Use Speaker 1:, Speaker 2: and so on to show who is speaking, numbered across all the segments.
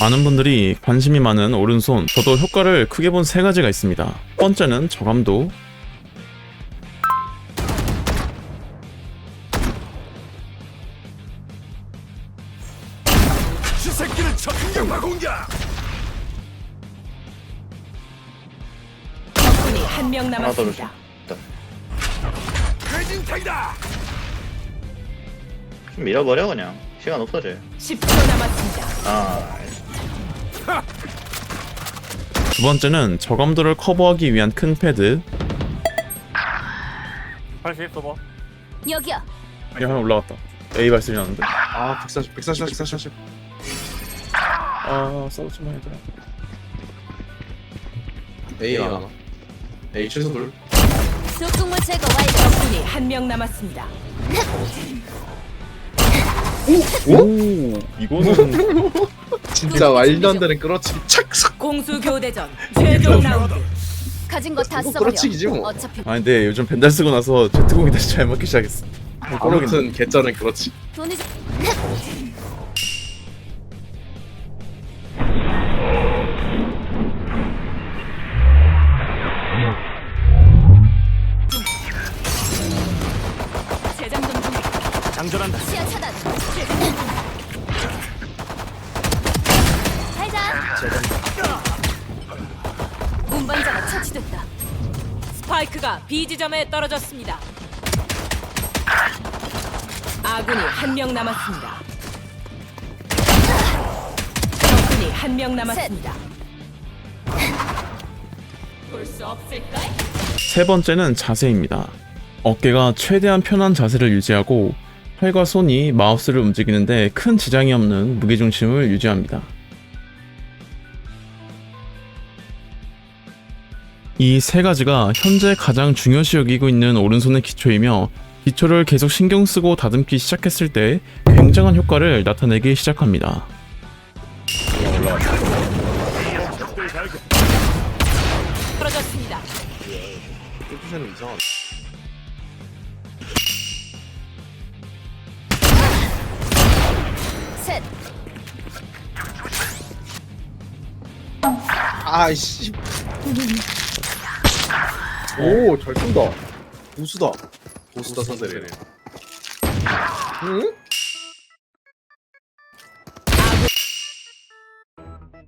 Speaker 1: 많은 분들이 관심이 많은 오른손. 저도 효과를 크게 본 세 가지가 있습니다. 첫 번째는 저감도.
Speaker 2: 한명
Speaker 3: 하나 더. 좀 밀어버려 그냥. 시간 없어져.
Speaker 2: 10초 남았습니다.
Speaker 3: 아
Speaker 1: 두 번째는 저감도를 커버하기 위한 큰 패드
Speaker 4: 80 써봐
Speaker 2: 여기요.
Speaker 1: 야 하나 올라갔다 A 발소리 나는데
Speaker 5: 아 140, 140, 140.
Speaker 1: 아 싸우지마 얘들아
Speaker 5: A 하나. A 최소 둘.
Speaker 2: 독극물 제거 완료. 적군이 한 명 남았습니다.
Speaker 1: 오 이거는
Speaker 5: 진짜 말도 안 되는 끌어치기 착.
Speaker 2: 공수 교대전 최종 라운드.
Speaker 6: 가진
Speaker 5: 거다뭐
Speaker 6: 써버려.
Speaker 5: 끌어치기지 뭐.
Speaker 6: 어차피
Speaker 1: 아 근데 요즘 벤달 쓰고 나서 제트공이 다시 잘 먹기 시작했어
Speaker 5: 아무튼 개쩌는 그렇지.
Speaker 6: 돈이 좀-
Speaker 2: 재장전 중.
Speaker 4: 장전한다
Speaker 6: 시야 차단. 살자. 운반자가 처치됐다.
Speaker 2: 스파이크가 B 지점에 떨어졌습니다. 아군이 한 명 남았습니다. 적군이 한 명 남았습니다.
Speaker 1: 세 번째는 자세입니다. 어깨가 최대한 편한 자세를 유지하고 팔과 손이 마우스를 움직이는데 큰 지장이 없는 무게중심을 유지합니다. 이 세 가지가 현재 가장 중요시 여기고 있는 오른손의 기초이며 기초를 계속 신경 쓰고 다듬기 시작했을 때 굉장한 효과를 나타내기 시작합니다.
Speaker 5: 아이씨. 오, 잘 쏜다. 보수다. 보수다 선대네. 응?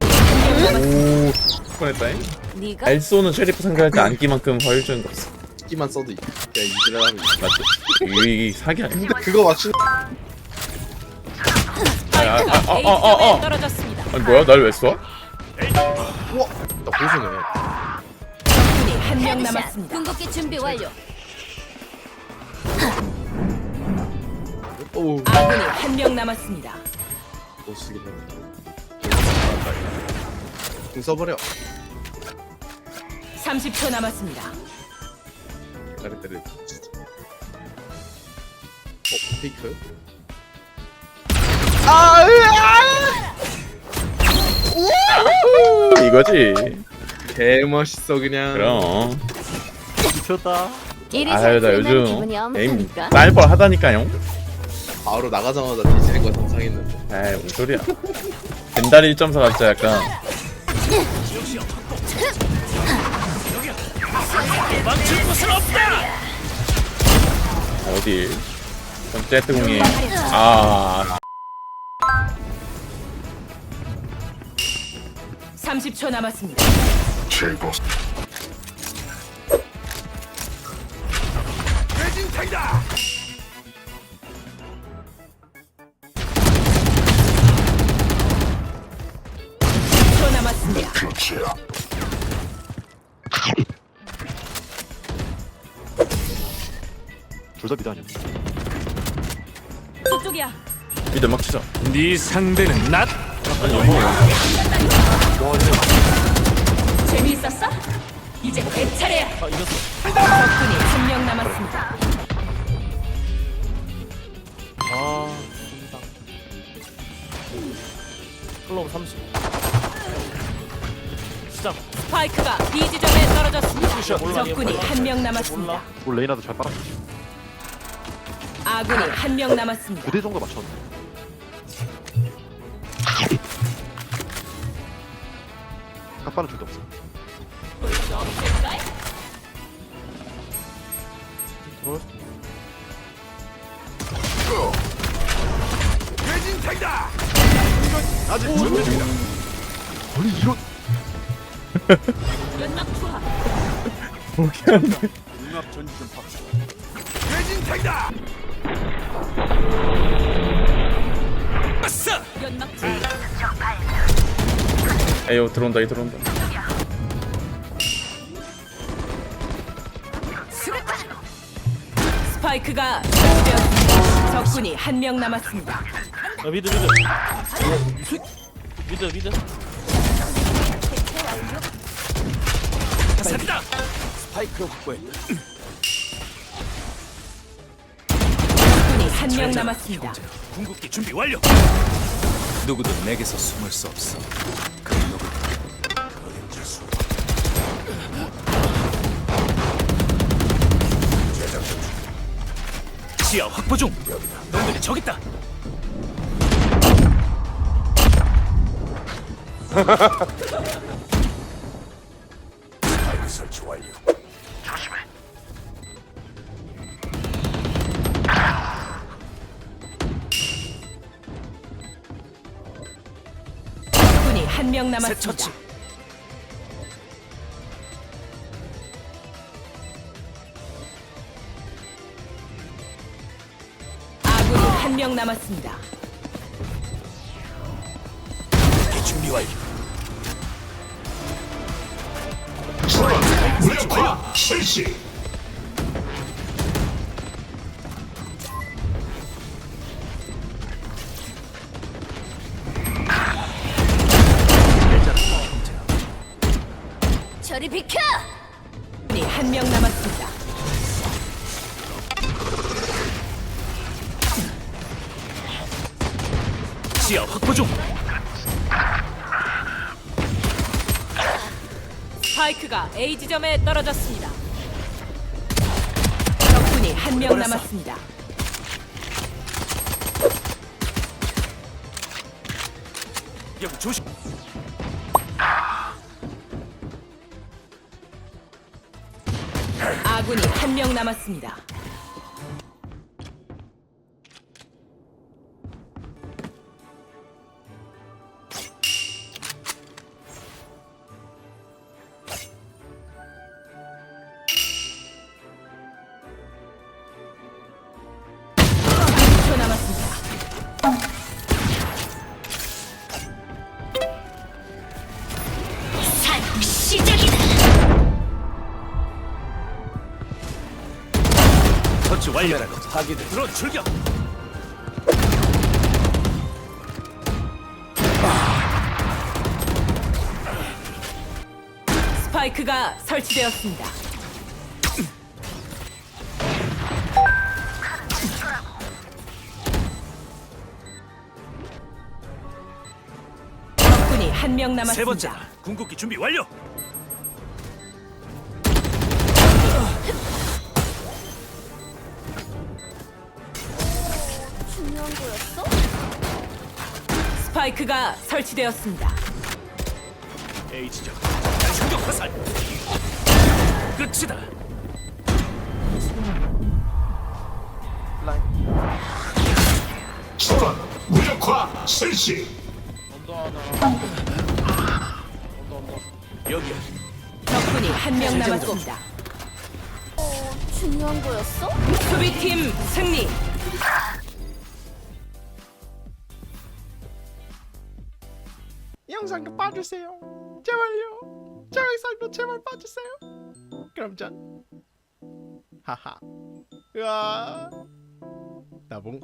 Speaker 1: 오, 뻔했다잉.
Speaker 6: 네가
Speaker 1: 엘소는 쉐리프 상대할 때 안기만큼 허율적인 거 없어.
Speaker 5: 끼만 써도 이- 이지를 하면.
Speaker 1: 맞죠? 이게 이게 사기 아니야?
Speaker 5: 근데 그거.
Speaker 2: 스파이크가
Speaker 1: 아, 아,
Speaker 2: A
Speaker 1: 아, 아, 아.
Speaker 2: 떨어졌습니다.
Speaker 1: 아니 뭐야? 날 왜 쏴?
Speaker 5: 우와, 나 보수네.
Speaker 2: 한 명. 남았습니다.
Speaker 6: 궁극기 준비 완료.
Speaker 5: 오,
Speaker 2: 아군이 한 명 남았습니다.
Speaker 5: 보수긴 해. 궁 써버려.
Speaker 2: 30초 남았습니다.
Speaker 5: 때려 때려. 어, 페이크.
Speaker 1: 이거지.
Speaker 5: 개 멋있어 그냥.
Speaker 1: 그럼.
Speaker 4: 미쳤다
Speaker 6: 일이
Speaker 1: 아유 잘나
Speaker 6: 풀리면
Speaker 1: 요즘
Speaker 6: 기분이
Speaker 1: 에임
Speaker 6: 엄하니까.
Speaker 1: 쌀벌 하다니까요.
Speaker 5: 바로 나가자마자 뒤지는 거 상상했는데.
Speaker 1: 에이 뭔 소리야. 벤달이 1.4가 진짜 약간 어디? 전 제트 공이 아
Speaker 2: 30초 남았습니다.
Speaker 7: 괴진탕이다.
Speaker 2: 10초 남았습니다.
Speaker 4: 둘다 미드 아니야
Speaker 2: 저쪽이야.
Speaker 1: 미드 막 치자.
Speaker 4: 네 상대는 낫
Speaker 1: 아니 여보
Speaker 2: 재미있었어? 이제 내 차례야. 적군이 한 명 남았습니다.
Speaker 4: 아 클럽 30 시작
Speaker 2: 스파이크가 B 지점에 떨어졌습니다.
Speaker 4: 몰라.
Speaker 2: 적군이 한명 남았습니다.
Speaker 4: 몰라 뭘 레이나도 잘 빨았어
Speaker 2: 아군이 한 명 남았습니다.
Speaker 4: 9대 정도 맞췄네 샷발은 줄데 없어.
Speaker 7: 대진탱이다. 아직 준비 중이다.
Speaker 4: 아니 이런
Speaker 7: 융합 전지 좀 박수. 아싸.
Speaker 2: 중
Speaker 1: 에이오 들어온다 이 들어온다
Speaker 2: 스파이크가 설치되었습니다. 적군이 한 명 남았습니다.
Speaker 4: 야 미드 미드. 미드 미드.
Speaker 7: 사기다. 스파이크를 확보했다.
Speaker 2: 적군이 한 명 남았습니다.
Speaker 7: 궁극기 준비 완료. 누구도 내게서 숨을 수 없어. 지하 확보 중. 놈들이 저기 있다. 스파이크 설치 완료. 조심해.
Speaker 2: 적군이
Speaker 7: 한명새
Speaker 2: 남았습니다.
Speaker 7: 처치.
Speaker 2: 명 남았습니다.
Speaker 7: 기 준비 완료.
Speaker 8: 무력화 실시
Speaker 7: 지하 확보 중.
Speaker 2: 스파이크가 A 지점에 떨어졌습니다. 적군이 한명 남았습니다.
Speaker 7: 여기 조심.
Speaker 2: 아군이 한 명 남았습니다.
Speaker 6: 산 시작이다.
Speaker 7: 터치 완료. 파기들. 드론 출격.
Speaker 2: 스파이크가 설치되었습니다. 적군이
Speaker 7: 한명세 번째.
Speaker 2: 남았습니다.
Speaker 7: 궁극기 준비 완료.
Speaker 6: 중요한 거였어?
Speaker 2: 스파이크가 설치되었습니다.
Speaker 7: 지점. 충격 화살. 끝이다.
Speaker 8: 초론 무력화 실시
Speaker 7: 여기야.
Speaker 2: 적군이 한 명 남았습니다.
Speaker 6: 어, 중요한 거였어?
Speaker 2: 수비팀 승리.
Speaker 9: 영상도 봐주세요. 제발요. 저 영상도 제발 봐주세요. 그럼 전 하하. 으아. 나봉.